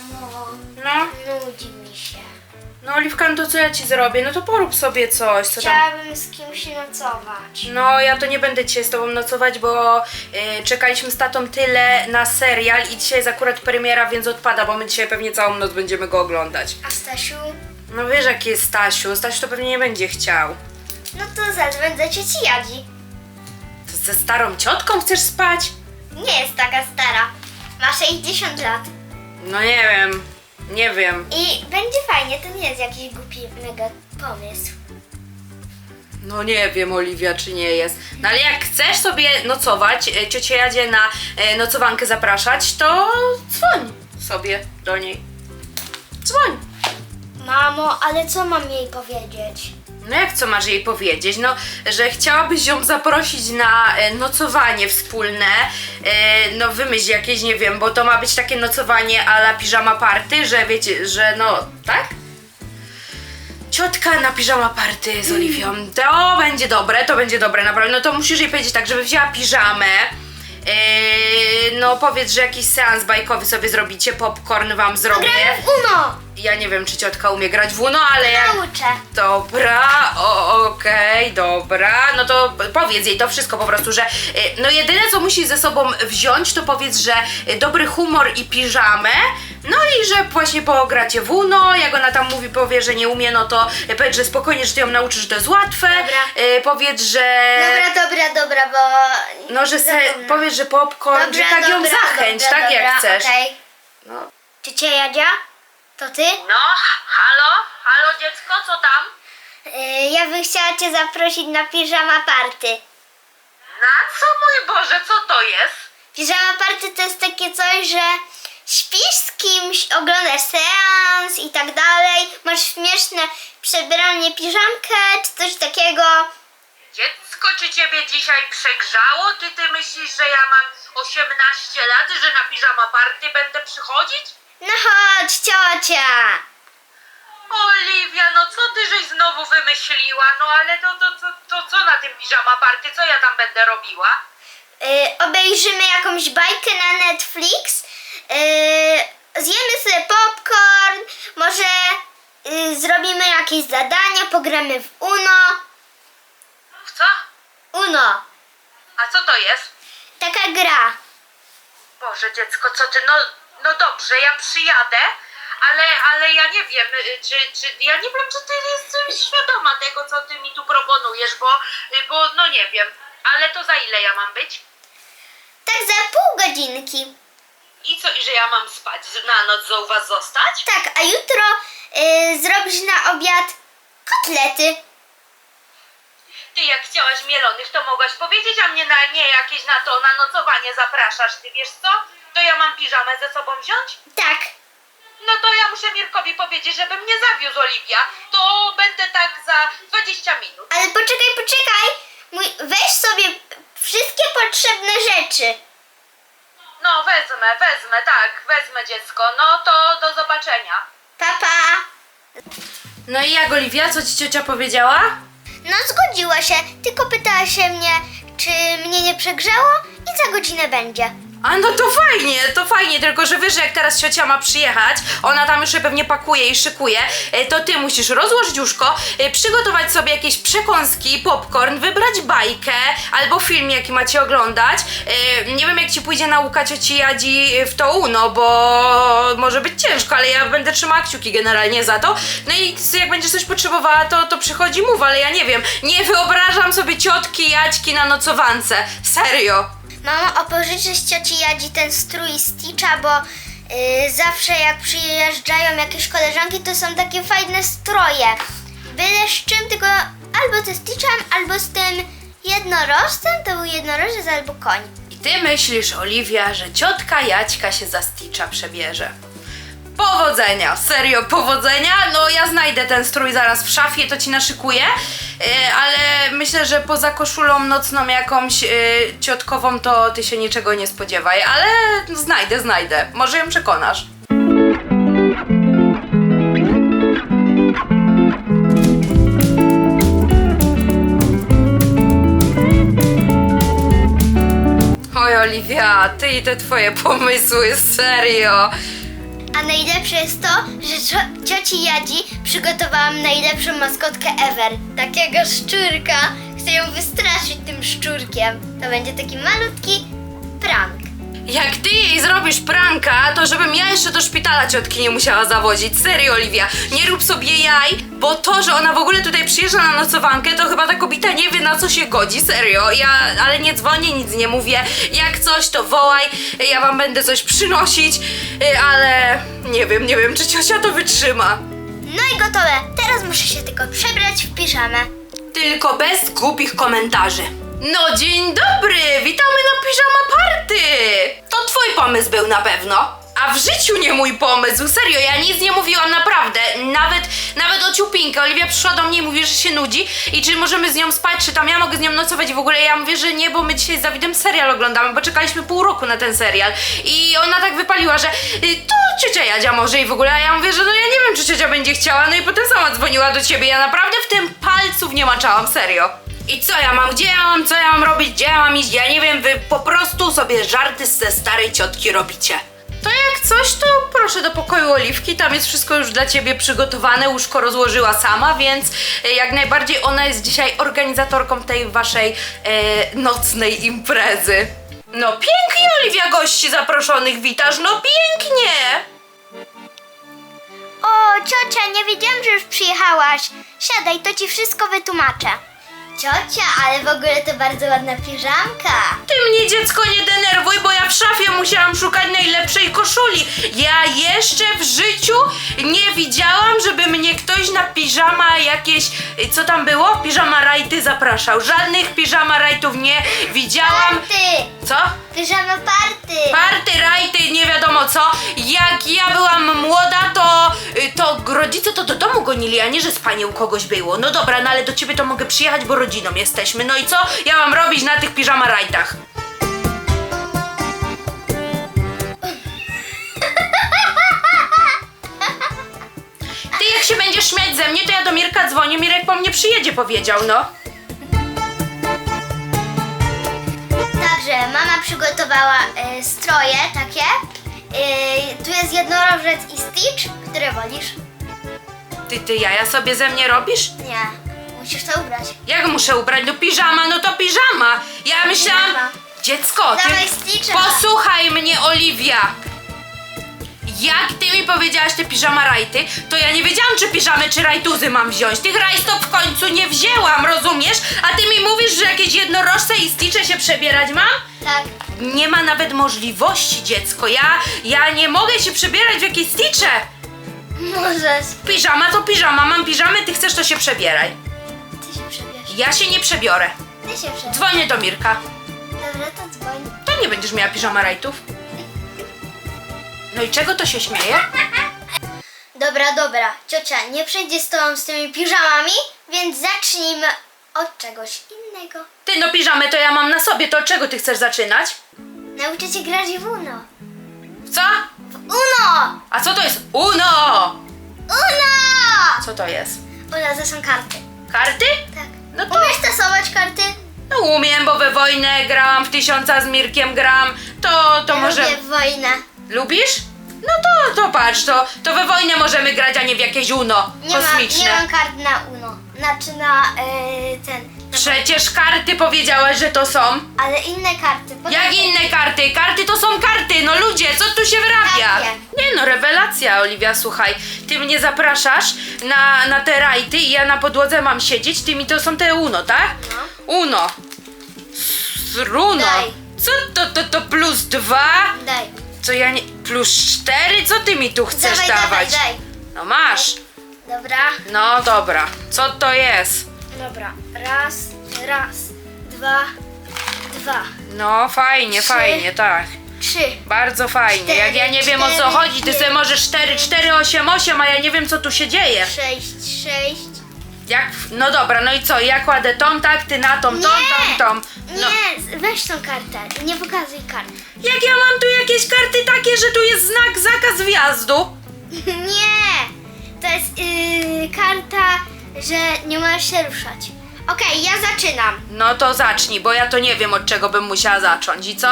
Mamo, No, nudzi mi się. no Oliwka, no to co ja ci zrobię? No to porób sobie coś, co tam... Chciałabym z kimś nocować. No, ja to nie będę dzisiaj z tobą nocować, bo y, czekaliśmy z tatą tyle na serial i dzisiaj jest akurat premiera, więc odpada, bo my dzisiaj pewnie całą noc będziemy go oglądać. A Stasiu? No wiesz, jaki jest Stasiu. Stasiu to pewnie nie będzie chciał. No to zadzwoń do cioci Jadzi. To ze starą ciotką chcesz spać? Nie jest taka stara. Ma 60 lat. No nie wiem, nie wiem. I będzie fajnie, to nie jest jakiś głupi mega pomysł. No nie wiem, Oliwia, czy nie jest. No ale jak chcesz sobie nocować, e, ciocia Jadzie na e, nocowankę zapraszać, to dzwoń sobie do niej. Dzwoń. Mamo, ale co mam jej powiedzieć? No jak co masz jej powiedzieć? No, że chciałabyś ją zaprosić na e, nocowanie wspólne. E, no wymyśl jakieś, nie wiem, bo to ma być takie nocowanie a la piżama party, że wiecie, że no, tak? Ciotka na piżama party z Oliwią. To będzie dobre, to będzie dobre, naprawdę. No to musisz jej powiedzieć tak, żeby wzięła piżamę. Yy, no powiedz, że jakiś seans bajkowy sobie zrobicie, popcorn wam zrobię. Gramy w Uno! Ja nie wiem, czy ciotka umie grać w Uno, ale jak... Nauczę. Dobra, o, okej, dobra. No to powiedz jej to wszystko po prostu, że y, no jedyne co musi ze sobą wziąć, to powiedz, że y, dobry humor i piżamę. No i że właśnie pogracie w Uno, jak ona tam mówi, powie, że nie umie, no to y, powiedz, że spokojnie, że ty ją nauczysz, że to jest łatwe. Dobra. Y, powiedz, że... Dobra, dobra, dobra, bo... No, że se, zapomnę. że popcorn, że tak ją zachęć, tak jak dobra, chcesz. okej. No. Ciocia Jadzia? To ty? no, halo, halo dziecko, co tam? Yy, ja bym chciała cię zaprosić na piżama party. Na co, mój Boże, co to jest? Piżama party to jest takie coś, że śpisz z kimś, oglądasz seans i tak dalej, masz śmieszne przebranie piżamkę czy coś takiego. Dziecko, czy ciebie dzisiaj przegrzało? Ty, ty myślisz, że ja mam 18 lat, że na piżama party będę przychodzić? No chodź, ciocia! Oliwia, no co ty żeś znowu wymyśliła? No ale to, to, to, to co na tym piżama party? Co ja tam będę robiła? Yy, obejrzymy jakąś bajkę na Netflix, yy, zjemy sobie popcorn, może yy, zrobimy jakieś zadania, pogramy w Uno. W co? Uno, A co to jest? taka gra. Boże, dziecko, co ty? No, no dobrze, ja przyjadę, ale, ale ja nie wiem, y, czy, czy ja nie wiem, czy ty jesteś świadoma tego, co ty mi tu proponujesz, bo, y, bo no nie wiem. Ale to za ile ja mam być? Tak za pół godzinki. I co, i że ja mam spać na noc, za u was zostać? Tak, a jutro yy, zrobisz na obiad kotlety. Ty jak chciałaś mielonych, to mogłaś powiedzieć, a mnie na nie jakieś na to, na nocowanie zapraszasz, ty wiesz co? To ja mam piżamę ze sobą wziąć? Tak, No to ja muszę Mirkowi powiedzieć, żeby mnie zawiózł Oliwia. To będę tak za 20 minut. ale poczekaj, poczekaj. Mój, weź sobie wszystkie potrzebne rzeczy. No wezmę, wezmę, tak, wezmę dziecko. No to do zobaczenia. Papa. No i jak Oliwia, co ci ciocia powiedziała? No zgodziła się, tylko pytała się mnie, czy mnie nie przegrzało i za godzinę będzie. A no to fajnie, to fajnie, tylko że wiesz, że jak teraz ciocia ma przyjechać, ona tam już pewnie pakuje i szykuje, e, to ty musisz rozłożyć łóżko, e, przygotować sobie jakieś przekąski, popcorn, wybrać bajkę albo film, jaki macie oglądać. E, Nie wiem, jak ci pójdzie nauka cioci Jadzi w to UNO, bo może być ciężko, ale ja będę trzymała kciuki generalnie za to. No i jak będziesz coś potrzebowała, to, to przychodzi mów, ale ja nie wiem, nie wyobrażam sobie ciotki Jadźki na nocowance, serio. Mamo, opożyczę z cioci Jadzi ten strój Stitcha, bo yy, zawsze jak przyjeżdżają jakieś koleżanki, to są takie fajne stroje. Byle z czym, tylko albo ze Stitchem, albo z tym jednorożcem, to był jednorożec albo koń. I ty myślisz, Oliwia, że ciotka Jaćka się za Stitcha przebierze. Powodzenia, serio, powodzenia. No ja znajdę ten strój zaraz w szafie, to ci naszykuję, yy, ale myślę, że poza koszulą nocną jakąś yy, ciotkową to ty się niczego nie spodziewaj, ale znajdę, znajdę. Może ją przekonasz. Oj, Oliwia, ty i te twoje pomysły, serio. A najlepsze jest to, że cio- cioci Jadzi przygotowałam najlepszą maskotkę ever. Takiego szczurka. Chcę ją wystraszyć tym szczurkiem. To będzie taki malutki prank. Jak ty jej zrobisz pranka, to żebym ja jeszcze do szpitala ciotki nie musiała zawozić. Serio, Oliwia, nie rób sobie jaj, bo to, że ona w ogóle tutaj przyjeżdża na nocowankę, to chyba ta kobieta nie wie na co się godzi. Serio, ja, ale nie dzwonię, nic nie mówię. Jak coś, to wołaj, ja wam będę coś przynosić, y, ale nie wiem, nie wiem, czy ciocia to wytrzyma. No i gotowe. Teraz muszę się tylko przebrać w piżamę. Tylko bez głupich komentarzy. No dzień dobry, witamy na Piżama Party! To twój pomysł był na pewno. A w życiu nie mój pomysł, serio, ja nic nie mówiłam naprawdę. Nawet, nawet o ciupinkę. Oliwia przyszła do mnie i mówi, że się nudzi i czy możemy z nią spać, czy tam ja mogę z nią nocować w ogóle ja mówię, że nie, bo my dzisiaj z Dawidem serial oglądamy, bo czekaliśmy pół roku na ten serial. I ona tak wypaliła, że y, to ciocia Jadzia może i w ogóle, a ja mówię, że no ja nie wiem, czy ciocia będzie chciała, no i potem sama dzwoniła do ciebie. Ja naprawdę w tym palców nie maczałam, serio. I co ja mam? Gdzie ja mam? Co ja mam robić? Gdzie ja mam iść? Ja nie wiem, wy po prostu sobie żarty ze starej ciotki robicie. To jak coś, to proszę do pokoju Oliwki, tam jest wszystko już dla ciebie przygotowane, łóżko rozłożyła sama, więc e, jak najbardziej ona jest dzisiaj organizatorką tej waszej e, nocnej imprezy. No pięknie, Oliwia, gości zaproszonych witasz, no pięknie! O, ciocia, nie wiedziałam, że już przyjechałaś. Siadaj, to ci wszystko wytłumaczę. Ciocia, ale w ogóle to bardzo ładna piżamka. Ty mnie dziecko nie denerwuj, bo ja w szafie musiałam szukać najlepszej koszuli. Ja jeszcze w życiu nie widziałam, żeby mnie ktoś na piżama jakieś, co tam było? Piżama rajty zapraszał. Żadnych piżama rajtów nie widziałam. Party! Co? Piżama party! Party, rajty, nie wiadomo co. Jak ja byłam młoda, to, y, to rodzice to do domu gonili, a nie, że spanie u kogoś było. No dobra, no ale do ciebie to mogę przyjechać, bo rodziną jesteśmy. No i co ja mam robić na tych piżama rajtach? Ty jak się będziesz śmiać ze mnie, to ja do Mirka dzwonię, Mirek po mnie przyjedzie, powiedział, no. Także mama przygotowała e, stroje takie. E, tu jest jednorożec i Stitch. Które wolisz? Ty, ty jaja sobie ze mnie robisz? Nie, musisz to ubrać. Jak muszę ubrać? No piżama, no to piżama. Ja myślałam... Piżama. Dziecko, ty... Dawaj Stitcha. Posłuchaj mnie, Oliwia. Jak ty mi powiedziałaś te piżama rajty, to ja nie wiedziałam, czy piżamy, czy rajtuzy mam wziąć. Tych rajstop w końcu nie wzięłam, rozumiesz? A ty mi mówisz, że jakieś jednorożce i sticze się przebierać mam? Tak. Nie ma nawet możliwości, dziecko. Ja, ja nie mogę się przebierać w jakieś sticze. Możesz. Piżama to piżama, mam piżamy, ty chcesz, to się przebieraj. Ty się przebierz. Ja się nie przebiorę. Ty się przebierz. Dzwonię do Mirka. Dobra, to dzwoń. To nie będziesz miała piżama rajtów. No i czego to się śmieje? Dobra, dobra. Ciocia, nie przejdzie z tobą z tymi piżamami, więc zacznijmy od czegoś innego. Ty no piżamy to ja mam na sobie, to od czego ty chcesz zaczynać? Nauczę cię grać w Uno. Co? W Uno! A co to jest? Uno! Uno! Co to jest? Uno, to są karty. Karty? Tak. No to Umiesz tasować karty? no umiem, bo we wojnę gram, w tysiąca z Mirkiem gram. To, to ja może... lubię wojnę. Lubisz? No to, to patrz, to, to we wojnę możemy grać, a nie w jakieś Uno Nie mam, kosmiczne. nie mam kart na Uno. Znaczy na yy, ten. Przecież karty powiedziałaś, że to są. Ale inne karty. Potem- Jak inne karty? Karty to są karty, no ludzie, co tu się wyrabia? Takie. Nie no, rewelacja, Oliwia, słuchaj. Ty mnie zapraszasz na, na te rajty i ja na podłodze mam siedzieć, ty mi to są te Uno, tak? No. Uno. Runo. Daj. Co to, to, to plus dwa? Daj. Co ja nie... Plus cztery? Co ty mi tu chcesz Dawaj, dawać? dawaj, daj. No masz. Dobra. No dobra. Co to jest? Dobra. Raz, raz, dwa, dwa, No fajnie, Trzy. fajnie, tak. trzy. Bardzo fajnie. Jak ja nie wiem o co Cztery, chodzi, ty cztery, sobie możesz 4, 4, 8, 8, a ja nie wiem co tu się dzieje. Sześć, sześć. Jak, no dobra, no i co? Ja kładę tą, tak, ty na tą, tą, tą, tą. No. Nie, weź tą kartę. Nie pokazuj kart. Jak ja mam tu jakieś karty takie, że tu jest znak zakaz wjazdu? Nie! To jest yy, karta, że nie możesz się ruszać. Okej, ja zaczynam. No to zacznij, bo ja to nie wiem od czego bym musiała zacząć. I co?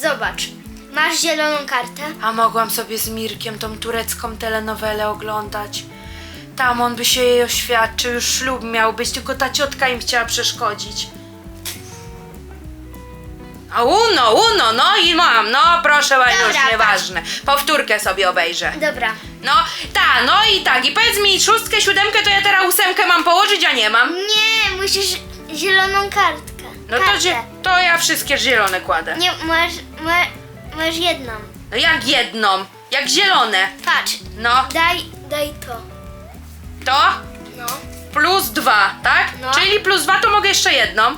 Zobacz. Masz zieloną kartę? A mogłam sobie z Mirkiem tą turecką telenowelę oglądać. Tam on by się jej oświadczył, już ślub miał być, tylko ta ciotka im chciała przeszkodzić. A uno, uno, no i mam, no proszę już Dobra, nieważne. Powtórkę sobie obejrzę. Dobra. No, ta, no i tak, i powiedz mi szóstkę, siódemkę, to ja teraz ósemkę mam położyć, a nie mam. Nie, musisz zieloną kartkę. No to, Kartę. zie- to ja wszystkie zielone kładę. Nie, masz, masz, masz jedną. No jak jedną, jak zielone. Patrz, No, daj, daj to. To No. plus dwa, tak? No. Czyli plus dwa to mogę jeszcze jedną.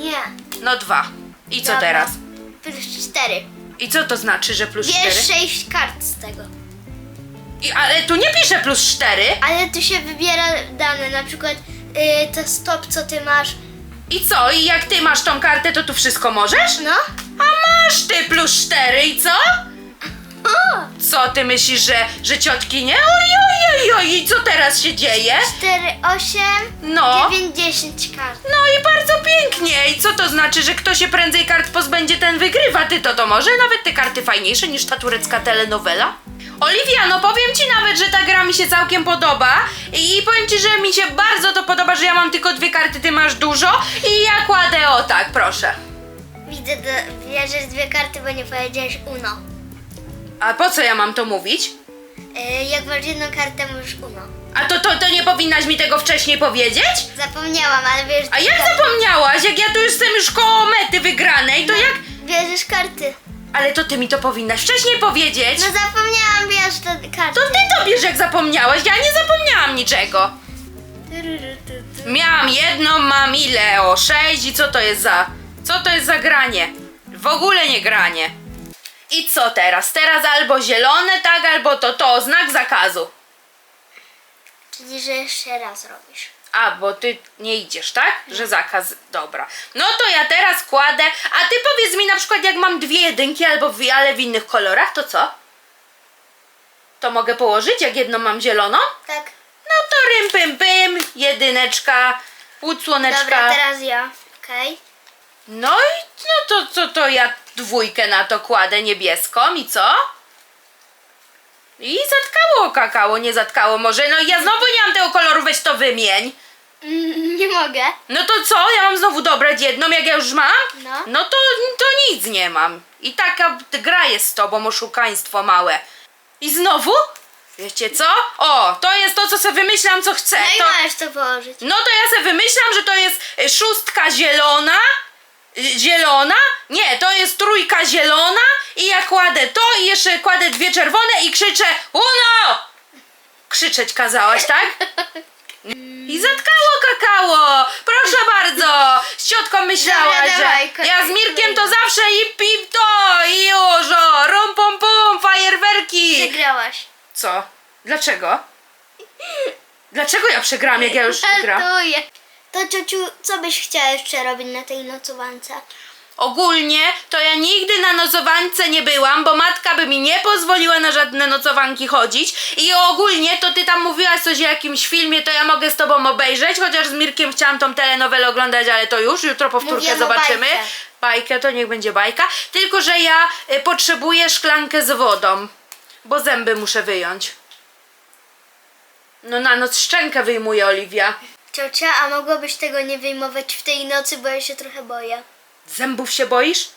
Nie. No dwa. I co Dobra. teraz? Plus cztery. I co to znaczy, że plus cztery? Bierz sześć kart z tego. I, ale tu nie pisze plus cztery. Ale tu się wybiera dane, na przykład y, to stop, co ty masz. I co? I jak ty masz tą kartę, to tu wszystko możesz? No. A masz ty plus cztery i co? Co ty myślisz, że, że ciotki nie? Oj, oj, oj, oj, i co teraz się dzieje? Cztery, osiem, No. dziewięć, dziesięć kart. No i bardzo pięknie. I co to znaczy, że kto się prędzej kart pozbędzie, ten wygrywa? Ty to to może? Nawet te karty fajniejsze niż ta turecka telenowela? Oliwia, no powiem ci nawet, że ta gra mi się całkiem podoba i powiem ci, że mi się bardzo to podoba, że ja mam tylko dwie karty, ty masz dużo i ja kładę o tak, proszę. Widzę, do, bierzesz dwie karty, bo nie powiedziałeś uno. A po co ja mam to mówić? Y, jak masz jedną kartę, możesz uno. A to, to, to nie powinnaś mi tego wcześniej powiedzieć? Zapomniałam, ale bierzesz A jak zapomniałaś, jak ja tu jestem już koło mety wygranej, to jak... Bierzesz karty. Ale to ty mi to powinnaś wcześniej powiedzieć. No zapomniałam, bierz te karty. To ty to bierz jak zapomniałeś, ja nie zapomniałam niczego. Miałam jedną, mam ile? O, sześć i co to jest za... Co to jest za granie? W ogóle nie granie. I co teraz? Teraz albo zielone, tak, albo to, to, znak zakazu. Czyli, że jeszcze raz robisz. A, bo ty nie idziesz, tak? Że zakaz, dobra. No to ja teraz kładę, a ty powiedz mi na przykład jak mam dwie jedynki, albo w, ale w innych kolorach, to co? To mogę położyć, jak jedną mam zieloną? Tak. No to rym pym pym, jedyneczka, półsłoneczka. Dobra, teraz ja. Okej. No i no to, to, to ja dwójkę na to kładę niebieską i co? I zatkało kakao, nie zatkało może. No i ja znowu nie mam tego koloru, weź to wymień. Mm, nie mogę. No to co? Ja mam znowu dobrać jedną, jak ja już mam? No. No to, to nic nie mam. I taka gra jest z tobą, oszukaństwo małe. I znowu? Wiecie co? O, to jest to, co sobie wymyślam, co chcę. No i to... możesz to położyć. No to ja sobie wymyślam, że to jest y, szóstka zielona. Zielona? Nie, to jest trójka zielona i ja kładę to i jeszcze kładę dwie czerwone i krzyczę UNO! Krzyczeć kazałaś, tak? I zatkało kakao! Proszę bardzo! Z ciotką myślałaś, Dobra, dawaj, że ja z Mirkiem to zawsze i pip to i już, o, rum pum pum, fajerwerki! Przegrałaś. Co? Dlaczego? Dlaczego ja przegram, jak ja już gram? Żartuję. To ciociu, co byś chciała jeszcze robić na tej nocowance? Ogólnie to ja nigdy na nocowańce nie byłam, bo matka by mi nie pozwoliła na żadne nocowanki chodzić. I ogólnie to ty tam mówiłaś coś o jakimś filmie, to ja mogę z tobą obejrzeć, chociaż z Mirkiem chciałam tą telenowelę oglądać, ale to już, jutro powtórkę Mówiłam o zobaczymy. bajce. Bajkę to niech będzie bajka. Tylko, że ja y, potrzebuję szklankę z wodą, bo zęby muszę wyjąć. No na noc szczękę wyjmuje Oliwia. Ciocia, a mogłabyś tego nie wyjmować w tej nocy, bo ja się trochę boję. Zębów się boisz?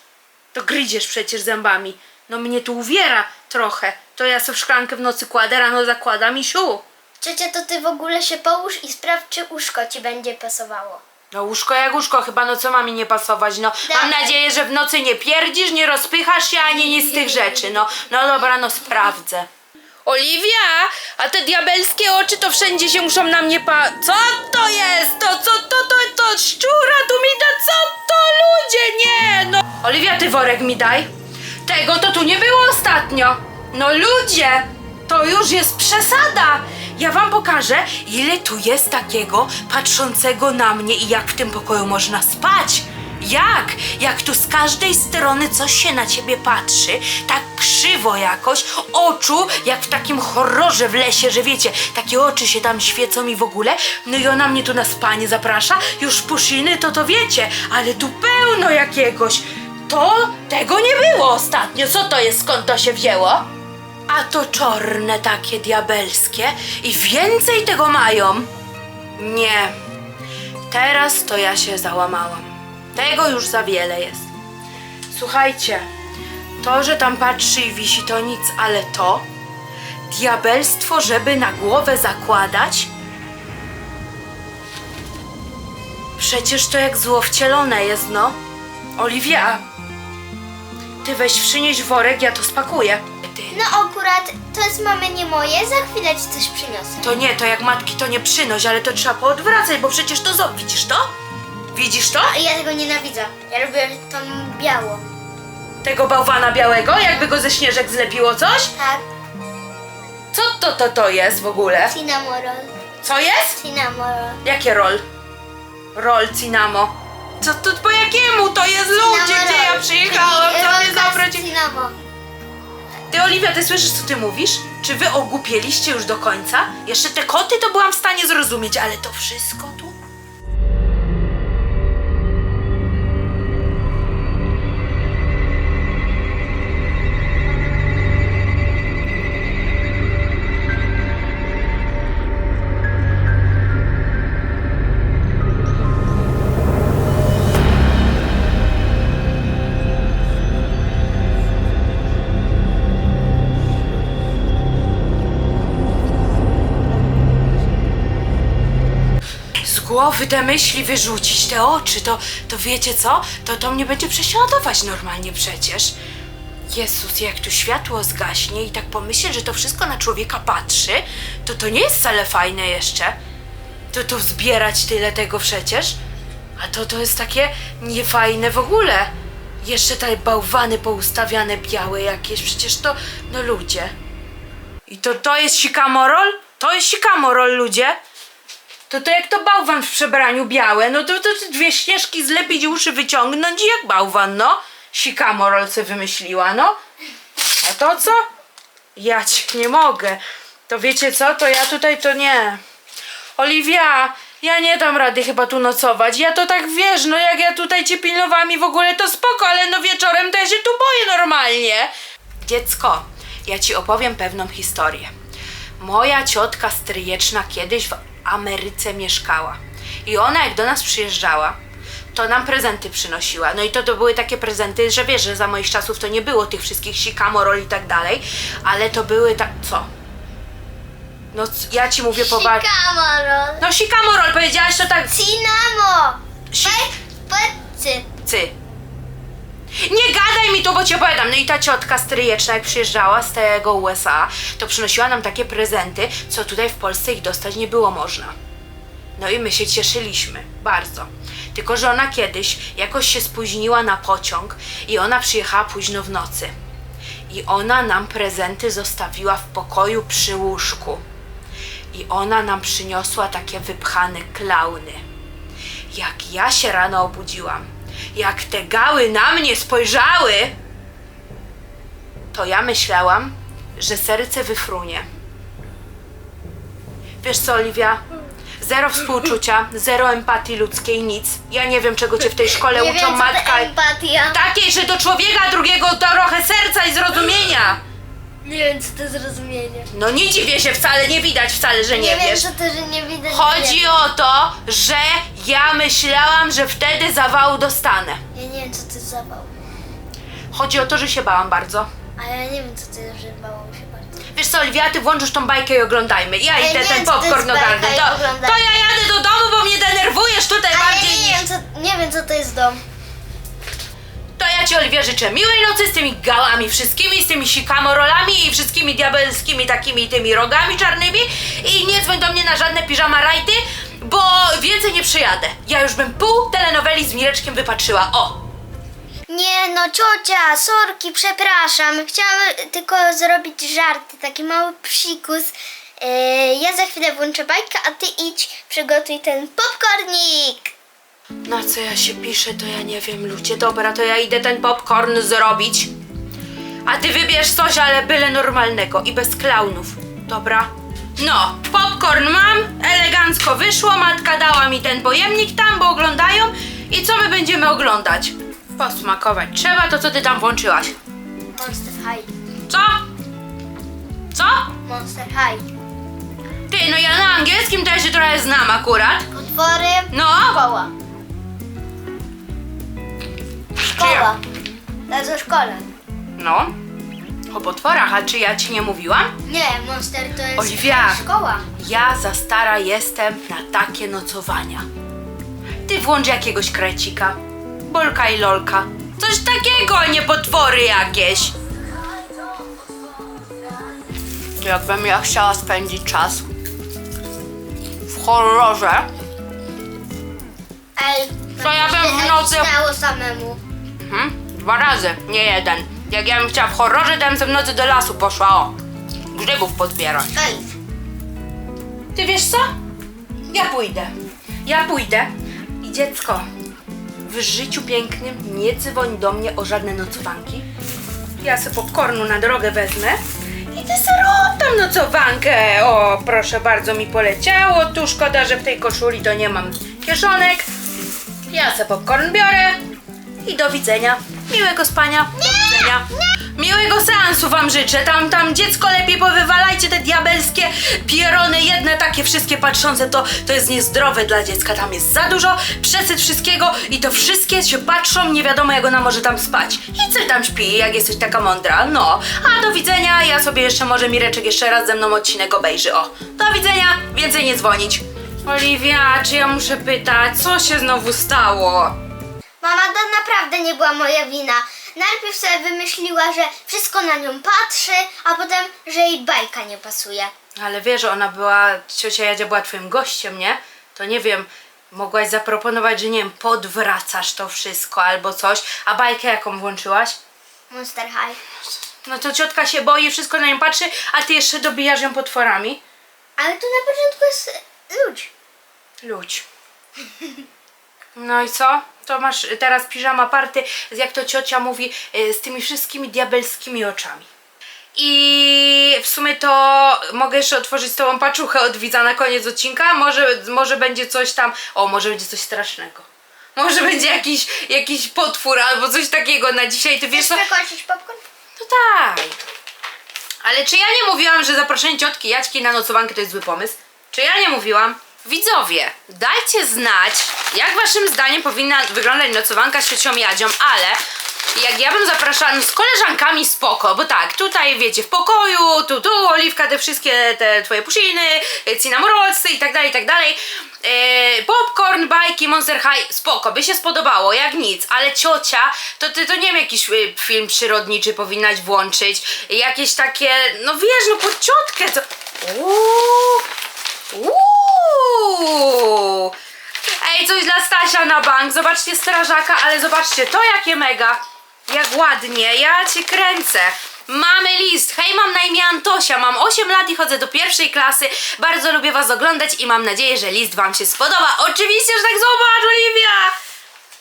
To gryziesz przecież zębami. No mnie tu uwiera trochę. To ja sobie w szklankę w nocy kładę, rano zakładam i siu. Ciocia, to ty w ogóle się połóż i sprawdź, czy uszko ci będzie pasowało. No łóżko jak łóżko, chyba no co ma mi nie pasować, no. Mam Dawaj. nadzieję, że w nocy nie pierdzisz, nie rozpychasz się, ani nic z tych rzeczy, no. No dobra, no sprawdzę. Oliwia, a te diabelskie oczy to wszędzie się muszą na mnie pa... Co to jest? To, co, to, to, to, szczura tu mi da, co to ludzie? Nie, no. Oliwia, ty worek mi daj. Tego to tu nie było ostatnio. No ludzie, to już jest przesada. Ja wam pokażę, ile tu jest takiego patrzącego na mnie i jak w tym pokoju można spać. Jak? Jak tu z każdej strony coś się na ciebie patrzy, tak krzywo jakoś, oczu jak w takim horrorze w lesie, że wiecie, takie oczy się tam świecą i w ogóle. No i ona mnie tu na spanie zaprasza, już pusziny to to wiecie, ale tu pełno jakiegoś. to tego nie było ostatnio. Co to jest, skąd to się wzięło? A to czorne takie diabelskie i więcej tego mają. Nie. Teraz to ja się załamałam. Tego już za wiele jest. Słuchajcie, to, że tam patrzy i wisi, to nic, ale to diabelstwo, żeby na głowę zakładać? Przecież to jak zło wcielone jest, no. Oliwia, ty weź przynieś worek, ja to spakuję. Ty. No akurat to jest mamy nie moje, za chwilę ci coś przyniosę. To nie, to jak matki to nie przynoś, ale to trzeba poodwracać, bo przecież to zo... Widzisz to? Widzisz to? A ja tego nienawidzę. Ja lubię tą białą. Tego bałwana białego, jakby go ze śnieżek zlepiło coś? Tak, Co to to to jest w ogóle? cinnamoroll. Co jest? Cinnamoroll. Jakie rol? Rol Cinamo. Co to po jakiemu to jest ludzie, gdzie ja przyjechałam? Czyli Co mnie rolka z zabrać? Cinnamon. Ty Oliwia, ty słyszysz co ty mówisz? Czy wy ogłupieliście już do końca? Jeszcze te koty to byłam w stanie zrozumieć, ale to wszystko tu? Głowy te myśli wyrzucić, te oczy, to, to wiecie co? To to mnie będzie prześladować normalnie przecież. Jezus, jak tu światło zgaśnie i tak pomyśleć, że to wszystko na człowieka patrzy, to to nie jest wcale fajne jeszcze. To to zbierać tyle tego przecież. A to to jest takie niefajne w ogóle. Jeszcze te bałwany poustawiane białe jakieś, przecież to, no ludzie. I to to jest sikamorol? To jest sikamorol, ludzie. To to jak to bałwan w przebraniu białe, no to, to, to dwie śnieżki zlepić uszy wyciągnąć i jak bałwan, no. Sikamorol se wymyśliła, no. A to co? Ja ci nie mogę. To wiecie co, to ja tutaj to nie. Oliwia, ja nie dam rady chyba tu nocować. Ja to tak wiesz, no jak ja tutaj cię pilnowałam i w ogóle to spoko, ale no wieczorem to ja się tu boję normalnie. Dziecko, ja ci opowiem pewną historię. Moja ciotka stryjeczna kiedyś w Ameryce mieszkała. I ona jak do nas przyjeżdżała, to nam prezenty przynosiła. No i to, to były takie prezenty, że wiesz, że za moich czasów to nie było tych wszystkich sikamorol i tak dalej, ale to były tak... co? No c- ja ci mówię poważnie. Cinnamoroll. No sikamorol, powiedziałaś to tak... Cinnamo. Si- Pecy. Cy. Nie gadaj mi tu, bo ci opowiadam. No i ta ciotka stryjeczna, jak przyjeżdżała z tego USA, to przynosiła nam takie prezenty, co tutaj w Polsce ich dostać nie było można. No i my się cieszyliśmy, bardzo. Tylko, że ona kiedyś jakoś się spóźniła na pociąg i ona przyjechała późno w nocy. I ona nam prezenty zostawiła w pokoju przy łóżku. I ona nam przyniosła takie wypchane klauny. Jak ja się rano obudziłam, jak te gały na mnie spojrzały, to ja myślałam, że serce wyfrunie. Wiesz co, Oliwia? Zero współczucia, zero empatii ludzkiej, nic. Ja nie wiem, czego cię w tej szkole Nie uczą wiem, co matka. to empatia. Takiej, że do człowieka drugiego trochę serca i zrozumienia. Nie wiem, co to zrozumienie. No nie dziwię się wcale, nie widać wcale, że nie, Nie, wiem, wiesz. co to, że nie widać. Chodzi o to, że ja myślałam, że wtedy zawału dostanę. Ja nie wiem, co to jest zawał. Chodzi o to, że się bałam bardzo. A ja nie wiem, co to jest, że bało się bardzo. Wiesz co, Oliwia, ty włączysz tą bajkę i oglądajmy. Ja Ale idę nie ten wiem, co to popcorn jest bajka ogarnę. i To, oglądajmy. to ja jadę do domu, bo mnie denerwujesz tutaj Ale bardziej nie niż... wiem, co, nie wiem, co to jest dom. To ja ci, Oliwia, życzę miłej nocy z tymi gałami wszystkimi, z tymi sikamorolami i wszystkimi diabelskimi takimi tymi rogami czarnymi i nie dzwoń do mnie na żadne piżama rajty, bo więcej nie przyjadę. Ja już bym pół telenoweli z Mireczkiem wypatrzyła. O! Nie no, ciocia, sorki, przepraszam. Chciałam tylko zrobić żarty, taki mały psikus. Yy, ja za chwilę włączę bajkę, a ty idź, przygotuj ten popcornik. Na co ja się piszę, to ja nie wiem, ludzie. Dobra, to ja idę ten popcorn zrobić. A ty wybierz coś, ale byle normalnego i bez klaunów. Dobra? No, popcorn mam, elegancko wyszło, matka dała mi ten pojemnik tam, bo oglądają. I co my będziemy oglądać? Posmakować trzeba to, co ty tam włączyłaś. Monster High. Co? Co? Monster High. Ty, no ja na angielskim ja się trochę znam akurat. Potwory. No, Szkoła. Szkoła. To jest o szkole. no. O potworach, a czy ja ci nie mówiłam? Nie, Monster to jest Oliwia. szkoła. Ja za stara jestem na takie nocowania. Ty włącz jakiegoś krecika. Bolka i lolka. Coś takiego, a nie potwory jakieś. Jakbym ja chciała spędzić czas w horrorze, Ej, To ja bym w nocy- samemu. Mhm, dwa razy, nie jeden. Jak ja bym chciała w horrorze, to bym sobie w nocy do lasu poszła, o. Grzybów pozbierać. Ej, Ty wiesz co? Ja pójdę. Ja pójdę. I dziecko, w życiu pięknym nie dzwoń do mnie o żadne nocowanki. Ja sobie popcornu na drogę wezmę i ty sobie rób tam nocowankę. O, proszę bardzo, mi poleciało. Tu szkoda, że w tej koszuli to nie mam kieszonek. Ja sobie popcorn biorę i do widzenia. Miłego spania. Do widzenia. Miłego seansu wam życzę. Tam, tam dziecko lepiej powywalajcie te diabelskie pierony, jedne takie wszystkie patrzące, to, to jest niezdrowe dla dziecka. Tam jest za dużo, przesyt wszystkiego i to wszystkie się patrzą, nie wiadomo jak ona może tam spać. I co tam śpi, jak jesteś taka mądra. No, a do widzenia, ja sobie jeszcze może Mireczek jeszcze raz ze mną odcinek obejrzy. O, do widzenia, więcej nie dzwonić. Oliwia, czy ja muszę pytać, co się znowu stało? Mama, to naprawdę nie była moja wina. Najpierw sobie wymyśliła, że wszystko na nią patrzy, a potem, że jej bajka nie pasuje. Ale wiesz, że ona była, ciocia Jadzia była twoim gościem, nie? To nie wiem, mogłaś zaproponować, że nie wiem, podwracasz to wszystko albo coś, a bajkę jaką włączyłaś? Monster High. No to ciotka się boi, wszystko na nią patrzy, a ty jeszcze dobijasz ją potworami? Ale tu na początku jest ludź. Ludź. No i co? To masz teraz piżama party, jak to ciocia mówi, y, z tymi wszystkimi diabelskimi oczami. I w sumie to mogę jeszcze otworzyć tobą paczuchę od widza na koniec odcinka. Może, może będzie coś tam. O, może będzie coś strasznego. Może będzie jakiś, jakiś potwór albo coś takiego na dzisiaj. Ty wiesz Chcesz co? przekończyć popcorn? No tak. Ale czy ja nie mówiłam, że zaproszenie ciotki Jaćki na nocowankę to jest zły pomysł? Czy ja nie mówiłam? Widzowie, dajcie znać, jak waszym zdaniem powinna wyglądać nocowanka z ciocią Jadzią, ale jak ja bym zapraszała no, z koleżankami spoko, bo tak, tutaj wiecie, w pokoju, tu, tu, Oliwka, te wszystkie te twoje pusiny, e, cinnamon rollsy i tak dalej, i tak dalej. E, popcorn, bajki, Monster High, spoko, by się spodobało, jak nic, ale ciocia, to ty to nie wiem, jakiś y, film przyrodniczy powinnaś włączyć, jakieś takie, no wiesz, no pod ciotkę, to... Uuu, uuu. Ej, coś dla Stasia na bank, zobaczcie strażaka, ale zobaczcie, to jakie mega, jak ładnie, ja cię kręcę. Mamy list. Hej, mam na imię Antosia, mam 8 lat i chodzę do pierwszej klasy. Bardzo lubię was oglądać i mam nadzieję, że list wam się spodoba. Oczywiście, że tak zobacz, Oliwia!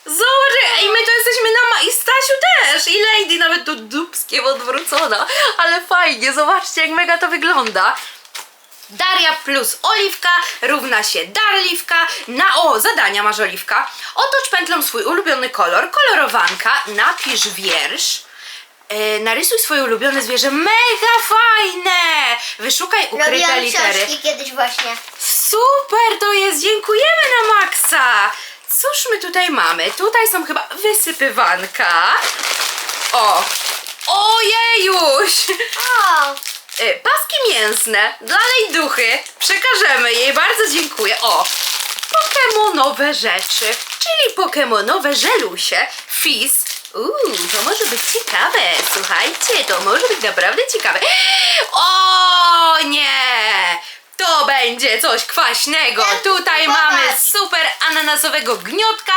Zobacz, ej, my to jesteśmy na ma i Stasiu też i Lady nawet tu dupskiem odwrócona, ale fajnie, zobaczcie jak mega to wygląda. Daria plus Oliwka równa się Darliwka. Na o, zadania masz Oliwka. Otocz pętlą swój ulubiony kolor, kolorowanka, napisz wiersz. Yy, narysuj swoje ulubione zwierzę. Mega fajne! Wyszukaj ukryte Robiłam litery. książki kiedyś właśnie. Super to jest, dziękujemy na maksa. Cóż my tutaj mamy? Tutaj są chyba wysypywanka. O, ojejuś! O, Paski mięsne dla duchy. Przekażemy jej, bardzo dziękuję. O, pokemonowe rzeczy, czyli pokemonowe żelusie. Fizz. Uuu, to może być ciekawe. Słuchajcie, to może być naprawdę ciekawe. O nie! To będzie coś kwaśnego. Tutaj mamy super ananasowego gniotka.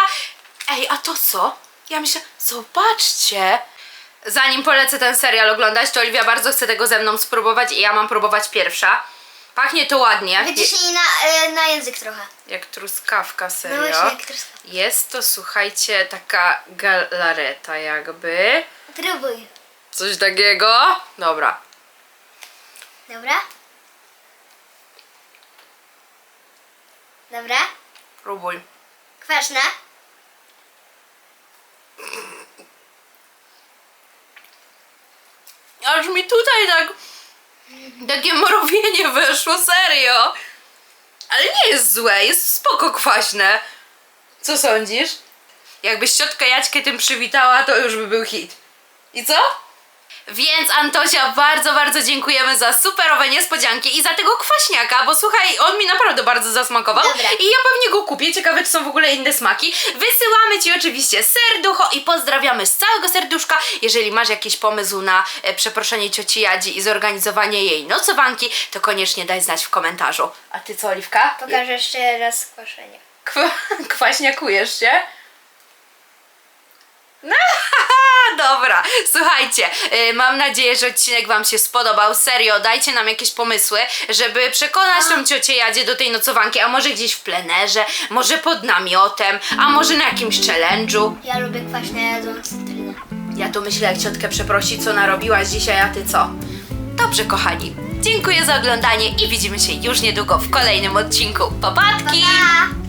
Ej, a to co? Ja myślę, zobaczcie. Zanim polecę ten serial oglądać, to Oliwia bardzo chce tego ze mną spróbować i ja mam próbować pierwsza. Pachnie to ładnie. wyciśnij na, e, na język trochę. Jak truskawka, No serio. właśnie, jak truskawka. Jest to, słuchajcie, taka galareta jakby. Próbuj. Coś takiego. Dobra. Dobra? Dobra? Próbuj. Kwaśne? Mi tutaj tak... Takie mrowienie weszło, serio. Ale nie jest złe, jest spoko kwaśne. Co sądzisz? Jakbyś ciotkę Jaćkę tym przywitała, to już by był hit. I co? Więc Antosia, bardzo, bardzo dziękujemy za superowe niespodzianki i za tego kwaśniaka, bo słuchaj, on mi naprawdę bardzo zasmakował Dobra. i ja pewnie go kupię, ciekawe czy są w ogóle inne smaki. Wysyłamy Ci oczywiście serducho i pozdrawiamy z całego serduszka. Jeżeli masz jakiś pomysł na e, przeproszenie cioci Jadzi i zorganizowanie jej nocowanki, to koniecznie daj znać w komentarzu. A Ty co, Oliwka? Pokażę jeszcze raz skłaszenie. Kwa kwaśniakujesz się? No, dobra, słuchajcie, y, mam nadzieję, że odcinek Wam się spodobał. Serio, dajcie nam jakieś pomysły, żeby przekonać tą ciocię Jadzie do tej nocowanki, a może gdzieś w plenerze, może pod namiotem, a może na jakimś challenge'u. Ja lubię kwaśne jadąc cytrynę. Ja tu myślę, jak ciotkę przeprosi, co narobiłaś dzisiaj, a Ty co? Dobrze, kochani, dziękuję za oglądanie i widzimy się już niedługo w kolejnym odcinku. Popatki! Pa!